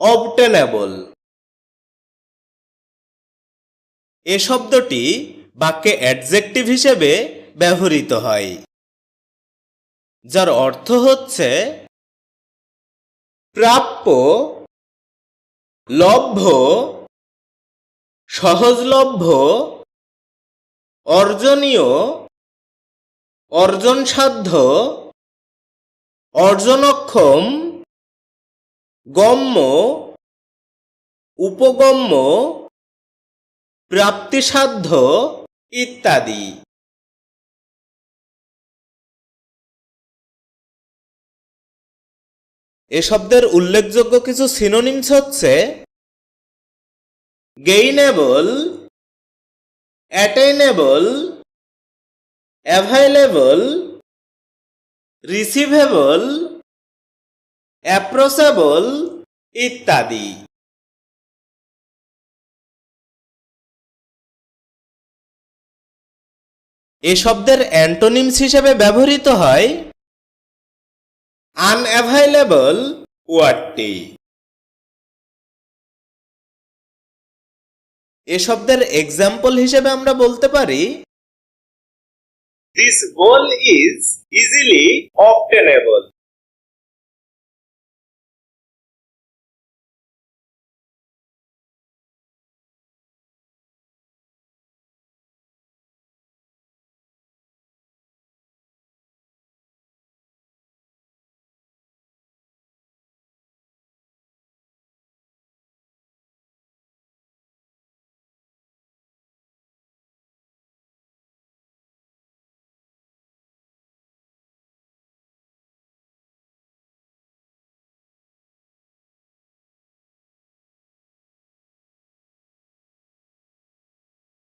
অবটেনেবল এ শব্দটি বাক্যে অ্যাডজেক্টিভ হিসেবে ব্যবহৃত হয়, যার অর্থ হচ্ছে প্রাপ্য, লভ্য, সহজলভ্য, অর্জনীয়, অর্জনসাধ্য, অর্জনক্ষম গম্য উপগম্য প্রাপ্তিসাধ্য ইত্যাদি। এ শব্দের উল্লেখযোগ্য কিছু সিনোনিমস হচ্ছে gainable attainable available receivable approachable ইত্যাদি। এ শব্দের অ্যান্টোনিমস হিসেবে ব্যবহৃত হয় আনঅ্যাভাইলেবল ওয়ার্ডটি। এ শব্দের এক্সাম্পল হিসেবে আমরা বলতে পারি this goal is easily obtainable